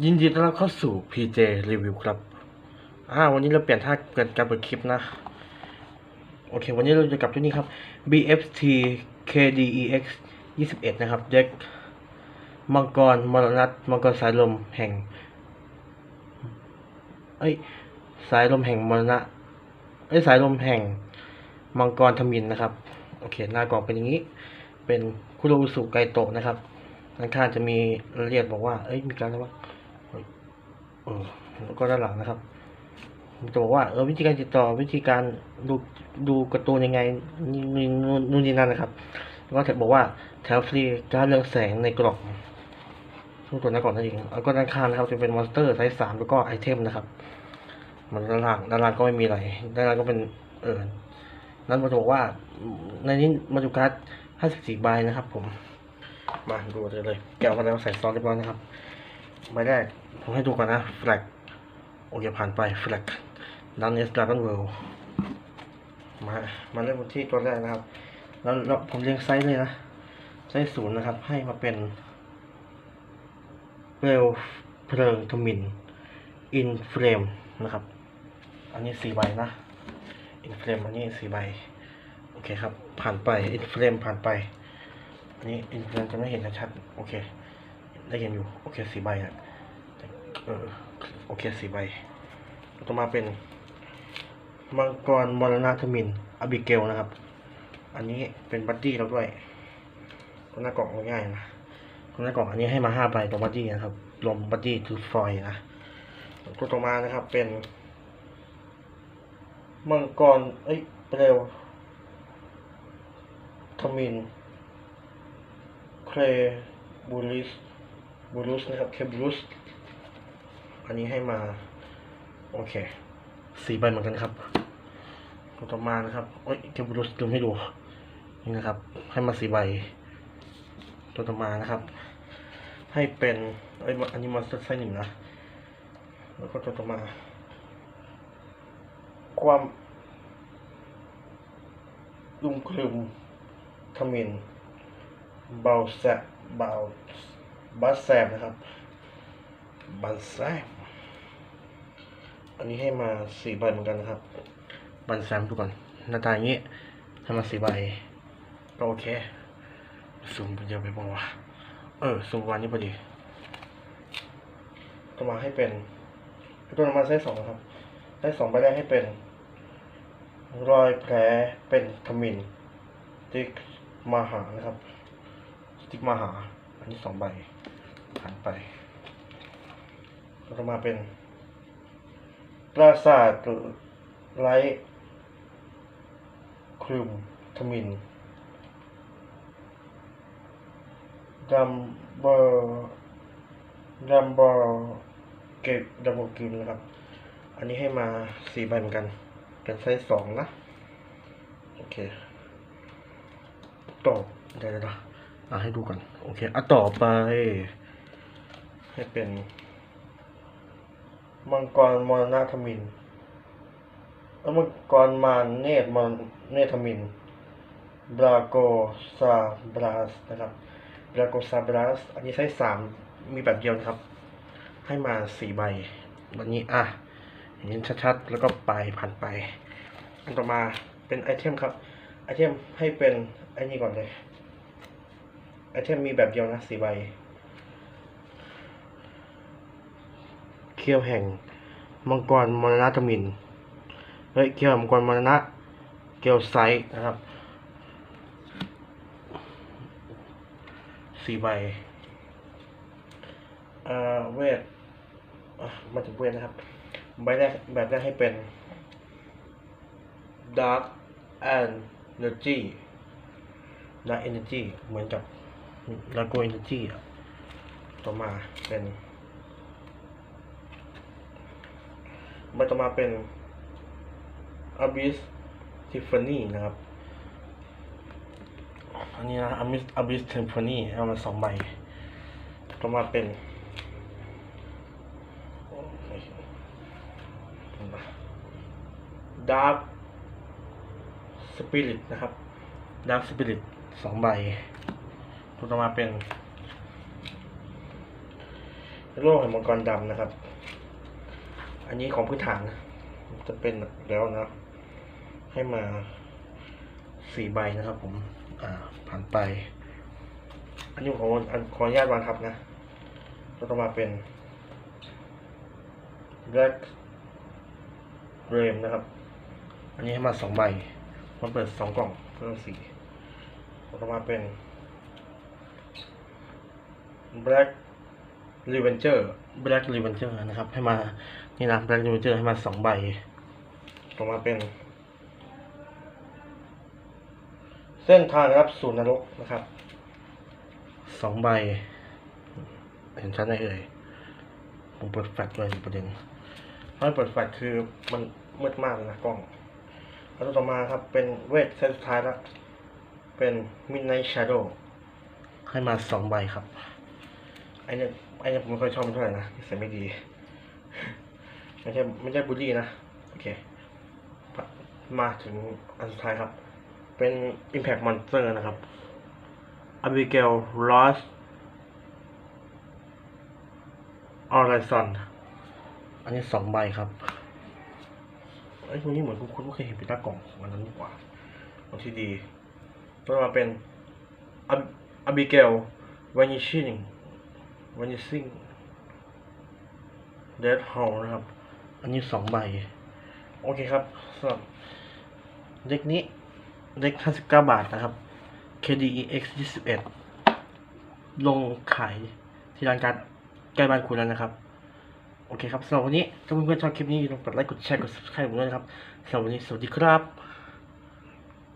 ยินดีต้อนรับเข้าสู่ PJ Review ครับ อ่า วันนี้เราเปลี่ยนท่าเกิดการเปิดคลิปนะ โอเค วันนี้เราจะกลับที่นี่ครับ BFT KDEX 21 นะครับเด็กมังกรมรณะมังกรสายลมแห่ง เอ้ย สายลมแห่งมรณะ เอ้ย สายลมแห่งมังกรทมินนะครับ โอเค หน้ากล่องเป็นอย่างนี้ เป็นคุโรบุสุไกโตะนะครับด้านข้างจะมีรายละเอียดบอกว่า เอ้ย มีการอะไรวะเออ แล้วก็ด้านหลังนะครับจะบอกว่าเออวิธีการติดต่อวิธีการดูดูกร์ตูนยังไงนี่นี่นู่นนี่นั่นนะครับแล้วก็แถบบอกว่าแถวฟรีการเรืองแสงในกล่องทุกตัวหน้ากล่องนั่นเองแล้วก็ด้านข้างนะครับจะเป็นมอนสเตอร์ไซส์สามแล้วก็ไอเทมนะครับมันด้านล่างด้านล่างก็ไม่มีอะไรด้านล่างก็เป็นเออนั้นมันจะบอกว่า ในนี้มาดูการ์ดห้าสิบสี่ใบนะครับ ผมมาดูเลยเลยแกะออกมาแล้วใส่ซอสเรียบร้อยนะครับ ใบแรก ผมให้ดูก่อนนะแฟลกโอเคผ่านไปแฟลกดันเอสดันเวิลมา มาเริ่มกันที่ตัวแรกนะครับ แล้วแล้วผมเรียงไซส์เลยนะ ไซส์ศูนย์นะครับ ให้มาเป็นเปลวเพลิงทมินอินเฟรมนะครับ อันนี้สี่ใบนะอินเฟรมอันนี้สี่ใบ โอเคครับ ผ่านไปอินเฟรมผ่านไป อันนี้อินเฟรมจะไม่เห็นชัด โอเค ได้เห็นอยู่ โอเคสี่ใบอะเออโอเคสี่ใบต่อมาเป็นมังกรมรณะทมินอบิเกลนะครับ อันนี้เป็นบัดดี้เราด้วยตัวหน้ากล่องง่ายนะตัวหน้ากล่องอันนี้ให้มาห้าใบตัวบัดดี้นะครับรวมบัดดี้ทูฟอยนะตัวต่อมานะครับเป็นมังกรเอ้ยเปลวทมินเครบูลิส บูลุสนะครับเคบูลุสอันนี้ให้มา โอเคสีใบเหมือนกันครับตัวต่อมานะครับโอ้ยเคบูลุสลืมให้ดูนี่นะครับ ให้มาสีใบ ตัวต่อมานะครับ ให้เป็นเอ้ยอันนี้มาสเตอร์ไซส์หนึ่งนะแล้วก็ตัวต่อมา ความลุมคลุมทมินเบาแซบเบา บัสแซบนะครับ บันแซบอันนี้ให้มาสี่ใบเหมือนกันนะครับ บันแซมดูก่อนหน้าตาอย่างนี้ให้มาสี่ใบ ก็โอเคซูมไปเยอะไปบ้างวะเออซูมวันนี้พอดีก็มาให้เป็นตัวมาไส้สองนะครับไส้สองใบแรกให้เป็น รอยแผลเป็นขมิ้นติ๊กมาหานะครับสติ๊กมาหา อันนี้สองใบ ผ่านไปต่อมาเป็น ปราสาทไร้คลุมทมินดัมเบอร์ดัมเบอร์เกตดัมเบอร์กินนะครับ อันนี้ให้มาสี่ใบเหมือนกัน เป็นไซส์สองนะ โอเคต่อได้แล้วนะอะให้ดูก่อน โอเคอะต่อไป ให้เป็น มังกรมรณะธมินแล้วมังกรมารเนตรมรเนตรธมิน บราโกซาบราสนะครับ บราโกซาบราส อันนี้ไซส์สามมีแบบเดียวนะครับ ให้มาสี่ใบ วันนี้อะเห็นชัดๆ แล้วก็ไปผ่านไป อันต่อมาเป็นไอเทมครับ ไอเทมให้เป็นไอนี่ก่อนเลย ไอเทมมีแบบเดียวนะสี่ใบ เคียวแห่งมังกรมรณะตมินเฮ้ยเคียวมังกรมรณะเกลไซต์นะครับสี่ใบเอ่อเวทมาถึงเวทนะครับ ใบแรกแบบแรกให้เป็น Dark Energy Dark Energy เหมือนกับ Lago Energy อะต่อมาเป็น ใบต่อมาเป็น Abyss Tiffany นะครับ อันนี้นะ Abyss Abyss Tiffany เอามาสองใบ ต่อมาเป็นดาร์ k สปิริตนะครับดาร์ k สปิริตสองใบตัวต่อมาเป็นโลกแห่งมังกรดำนะครับ อันนี้ของพื้นฐานนะจะเป็นแล้วนะ ให้มาสี่ใบนะครับ ผม อ่า ผ่านไป อันนี้ขออันขออนุญาตวางทับนะแล้วก็มาเป็น Black r a m นะครับ อันนี้ให้มาสองใบมันเปิดสองกล่องเพิ่มสี่แล้วก็มาเป็น Black Revenger Black Revenger นะครับ ให้มา นี่นะ Black Revenger ให้มาสองใบต่อมาเป็น เส้นทางรับสู่นรกนะครับสองใบ เห็นชัดไหมเอ่ยผมเปิดแฟลชด้วยประเด็นเพราะเปิดแฟลชคือมันมืดมากเลยนะกล้องแล้วต่อมาครับเป็นเวทเซตสุดท้ายแล้วเป็น Midnight Shadow ให้มาสองใบครับไอเนี่ยไอเนี่ยผมไม่ค่อยชอบมันเท่าไหร่นะนิสัยไม่ดี ไม่ใช่ไม่ใช่บูลลี่นะ โอเค มาถึงอันสุดท้ายครับ เป็น Impact Monster นะครับ Abigail Ross ออร์ไซอนอันนี้สองใบครับไอ้ยคนนี้เหมือนคุณคุณเคยเห็นเป็นหน้ากล่องของอันนั้นดีกว่าของที่ดีต่อมาเป็น Abigail Vanishing Vanishing Dead Hall นะครับ อันนี้สองใบ โอเคครับสำหรับเด็กนี้เด็ก59บาทนะครับ KDEX 21ลงขายที่ร้านการดใกล้บ้านคุณแล้วนะครับ โอเคครับสำหรับวันนี้ถ้าเพื่อนๆชอบคลิปนี้อย่าลืมกดไลค์กดแชร์กด subscribe ผมด้วยนะครับสำหรับวันนี้สวัสดีครับ